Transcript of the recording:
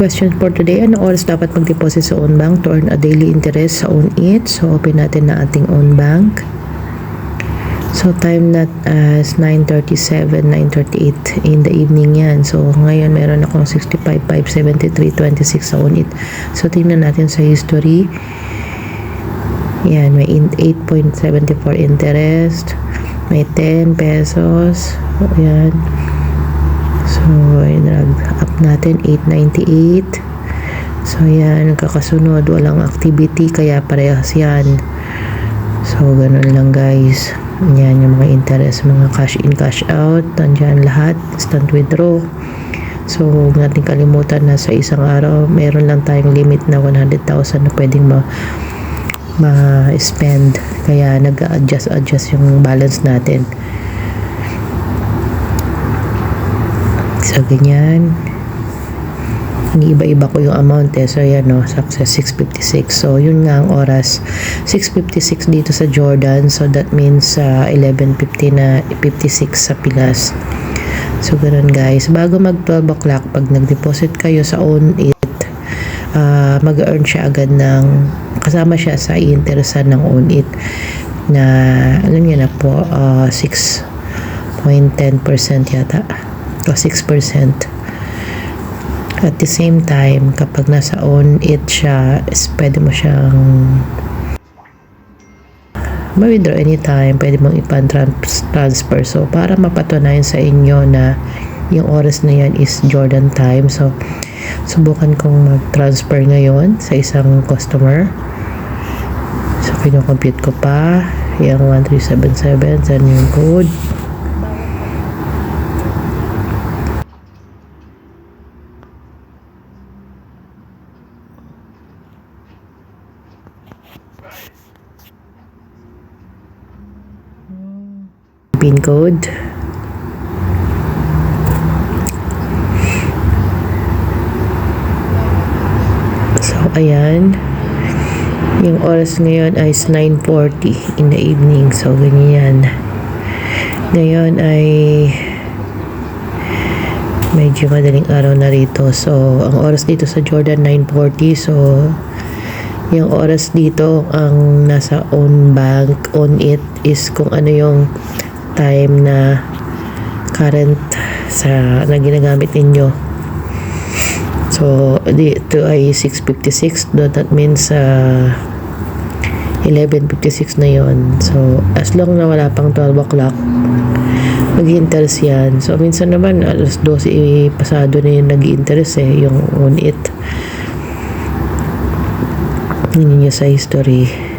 Question for today, ano oras dapat mag-deposit sa own bank to earn a daily interest sa own it? So, open natin na ating own bank. So, time na as 9.37, 9.38 in the evening yan. So, ngayon meron akong 65, 573, 26 sa own it. So, tingnan natin sa history. Yan, may in- 8.74 interest. May 10 pesos. Yan. So, ayun, nag-up natin 898. So, yan, nagkakasunod. Walang activity, kaya parehas yan. So, ganun lang guys. Yan yung mga interest, mga cash in, cash out. Nandiyan lahat. Instant withdraw. So, huwag natin kalimutan na sa isang araw, meron lang tayong limit na 100,000 na pwedeng ma ma-spend. Kaya nag-adjust adjust yung balance natin. So, ganyan. Iniiba-iba ko yung amount eh. So, yan no, success 656. So, yun nga ang oras. 656 dito sa Jordan. So, that means uh, 11.50 na 56 sa Pilas. So, ganun guys. Bago mag 12 o'clock, pag nag-deposit kayo sa own it, uh, mag-earn siya agad ng, kasama siya sa interesan ng own it na, alam niyo na po, uh, 6.10% yata. O 6%. At the same time, kapag nasa own it siya, is pwede mo siyang ma-withdraw anytime, pwede mong ipan-transfer. So, para mapatunayan sa inyo na yung oras na yan is Jordan time. So, subukan kong mag-transfer ngayon sa isang customer. So, pinocompute ko pa yung 1377, send yung code. Pin code. So, ayan. Yung oras ngayon ay 9.40 in the evening. So, ganyan. Ngayon ay medyo madaling araw na rito. So, ang oras dito sa Jordan 9.40. So, yung oras dito ang nasa on bank, on it is kung ano yung time na current sa na ginagamit ninyo. So, dito ay 6.56. No, that means uh, 11.56 na yon So, as long na wala pang 12 o'clock, mag-interest yan. So, minsan naman, alas 12 eh, pasado na yung nag-interest eh, yung on it. Yun sa history.